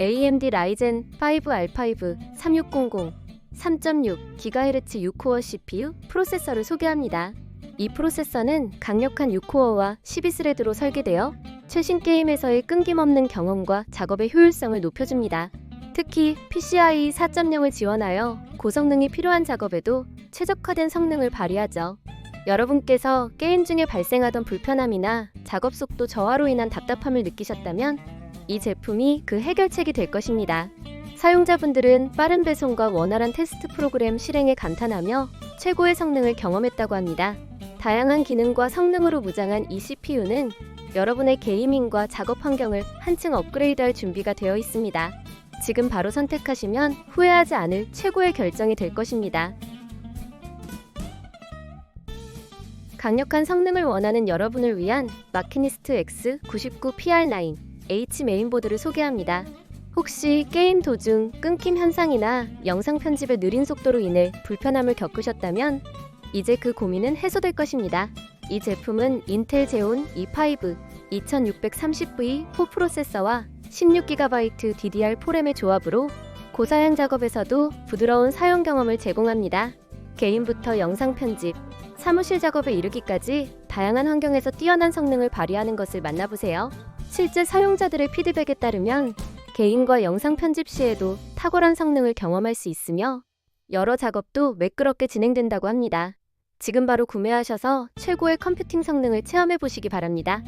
AMD 라이젠 5R5 3600 3.6GHz 6코어 CPU 프로세서를 소개합니다. 이 프로세서는 강력한 6코어와 12스레드로 설계되어 최신 게임에서의 끊김없는 경험과 작업의 효율성을 높여줍니다. 특히 PCIe 4.0을 지원하여 고성능이 필요한 작업에도 최적화된 성능을 발휘하죠. 여러분께서 게임 중에 발생하던 불편함이나 작업 속도 저하로 인한 답답함을 느끼셨다면 이 제품이 그 해결책이 될 것입니다. 사용자분들은 빠른 배송과 원활한 테스트 프로그램 실행에 감탄하며 최고의 성능을 경험했다고 합니다. 다양한 기능과 성능으로 무장한 이 CPU는 여러분의 게이밍과 작업 환경을 한층 업그레이드할 준비가 되어 있습니다. 지금 바로 선택하시면 후회하지 않을 최고의 결정이 될 것입니다. 강력한 성능을 원하는 여러분을 위한 마키니스트 X99PR9 H 메인보드를 소개합니다. 혹시 게임 도중 끊김 현상이나 영상 편집의 느린 속도로 인해 불편함을 겪으셨다면 이제 그 고민은 해소될 것입니다. 이 제품은 인텔 제온 E5 2630V 4 프로세서와 16GB DDR4 램의 조합으로 고사양 작업에서도 부드러운 사용 경험을 제공합니다. 개인부터 영상 편집, 사무실 작업에 이르기까지 다양한 환경에서 뛰어난 성능을 발휘하는 것을 만나보세요. 실제 사용자들의 피드백에 따르면 개인과 영상 편집 시에도 탁월한 성능을 경험할 수 있으며 여러 작업도 매끄럽게 진행된다고 합니다. 지금 바로 구매하셔서 최고의 컴퓨팅 성능을 체험해 보시기 바랍니다.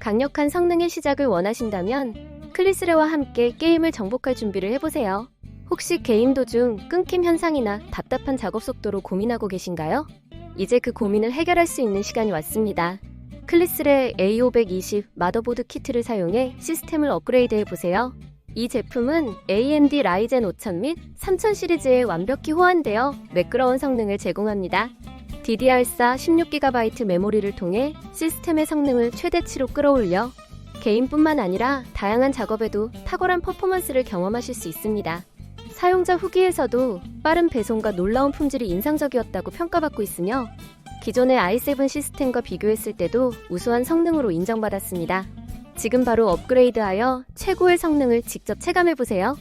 강력한 성능의 시작을 원하신다면 클리스레와 함께 게임을 정복할 준비를 해보세요. 혹시 게임 도중 끊김 현상이나 답답한 작업 속도로 고민하고 계신가요? 이제 그 고민을 해결할 수 있는 시간이 왔습니다. 클리스레 A520 마더보드 키트를 사용해 시스템을 업그레이드 해 보세요. 이 제품은 AMD 라이젠 5000 및 3000 시리즈에 완벽히 호환되어 매끄러운 성능을 제공합니다. DDR4 16GB 메모리를 통해 시스템의 성능을 최대치로 끌어올려 개인뿐만 아니라 다양한 작업에도 탁월한 퍼포먼스를 경험하실 수 있습니다. 사용자 후기에서도 빠른 배송과 놀라운 품질이 인상적이었다고 평가받고 있으며 기존의 i7 시스템과 비교했을 때도 우수한 성능으로 인정받았습니다. 지금 바로 업그레이드하여 최고의 성능을 직접 체감해보세요.